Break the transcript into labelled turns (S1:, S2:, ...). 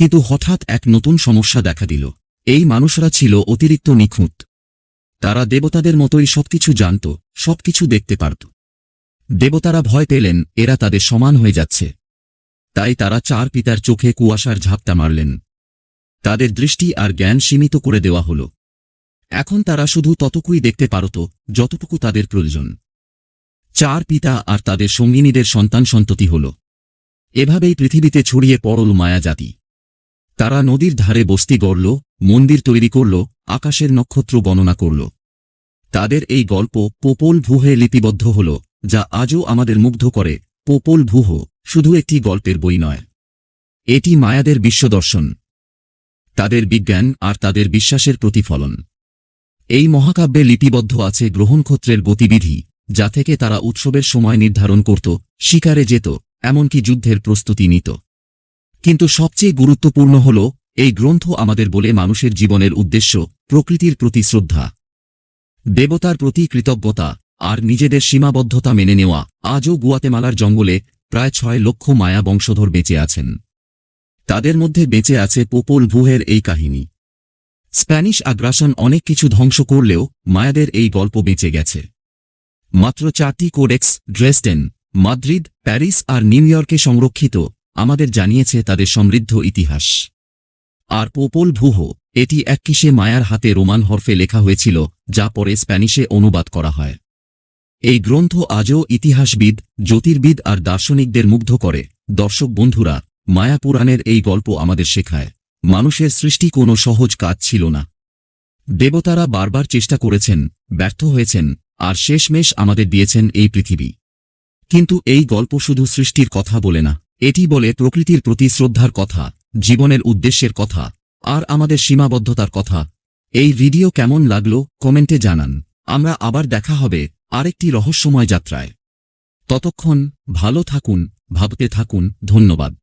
S1: কিন্তু হঠাৎ এক নতুন সমস্যা দেখা দিল। এই মানুষরা ছিল অতিরিক্ত নিখুঁত। তারা দেবতাদের মতোই সবকিছু জানত, সবকিছু দেখতে পারত। দেবতারা ভয় পেলেন, এরা তাদের সমান হয়ে যাচ্ছে। তাই তারা চার পিতার চোখে কুয়াশার ঝাপটা মারলেন। তাদের দৃষ্টি আর জ্ঞান সীমিত করে দেওয়া হল। এখন তারা শুধু ততকুই দেখতে পারত, যতটুকু তাদের প্রয়োজন। চার পিতা আর তাদের সঙ্গিনীদের সন্তান সন্ততি হল। এভাবেই পৃথিবীতে ছড়িয়ে পড়ল মায়া জাতি তারা নদীর ধারে বস্তি গড়ল, মন্দির তৈরি করল, আকাশের নক্ষত্র গণনা করল। তাদের এই গল্প পোপল ভুহে লিপিবদ্ধ হল, যা আজও আমাদের মুগ্ধ করে। পোপল ভুহ শুধু একটি গল্পের বই নয়। এটি মায়াদের বিশ্বদর্শন। তাদের বিজ্ঞান আর তাদের বিশ্বাসের প্রতিফলন। এই মহাকাব্যে লিপিবদ্ধ আছে গ্রহণক্ষত্রের গতিবিধি, যা থেকে তারা উৎসবের সময় নির্ধারণ করত, শিকারে যেত, এমনকি যুদ্ধের প্রস্তুতি নিত। কিন্তু সবচেয়ে গুরুত্বপূর্ণ হল, এই গ্রন্থ আমাদের বলে মানুষের জীবনের উদ্দেশ্য, প্রকৃতির প্রতি শ্রদ্ধা। দেবতার প্রতি কৃতজ্ঞতা, আর নিজেদের সীমাবদ্ধতা মেনে নেওয়া, আজও গুয়াতেমালার জঙ্গলে প্রায় ছয় লক্ষ মায়া বংশধর বেঁচে আছেন। তাদের মধ্যে বেঁচে আছে পোপল ভুহের এই কাহিনী। স্প্যানিশ আগ্রাসন অনেক কিছু ধ্বংস করলেও মায়াদের এই গল্প বেঁচে গেছে। মাত্র চারটি কোডেক্স, ড্রেসডেন, মাদ্রিদ, প্যারিস আর নিউ ইয়র্কে সংরক্ষিত আমাদের জানিয়েছে তাদের সমৃদ্ধ ইতিহাস। আর পোপল ভূহ, এটি এক কিসে মায়ার হাতে রোমান হরফে লেখা হয়েছিল, যা পরে স্প্যানিশে অনুবাদ করা হয়। এই গ্রন্থ আজও ইতিহাসবিদ, জ্যোতির্বিদ আর দার্শনিকদের মুগ্ধ করে। দর্শক বন্ধুরা, মায়া পুরাণের এই গল্প আমাদের শেখায়। মানুষের সৃষ্টি কোনো সহজ কাজ ছিল না। দেবতারা বারবার চেষ্টা করেছেন, ব্যর্থ হয়েছেন, আর শেষমেশ আমাদের দিয়েছেন এই পৃথিবী। কিন্তু এই গল্প শুধু সৃষ্টির কথা বলে না। এটি বলে প্রকৃতির প্রতি শ্রদ্ধার কথা, জীবনের উদ্দেশ্যের কথা, আর আমাদের সীমাবদ্ধতার কথা। এই ভিডিও কেমন লাগল, কমেন্টে জানান। আমরা আবার দেখা হবে আরেকটি রহস্যময় যাত্রায়। ততক্ষণ ভালো থাকুন, ভাবতে থাকুন, ধন্যবাদ।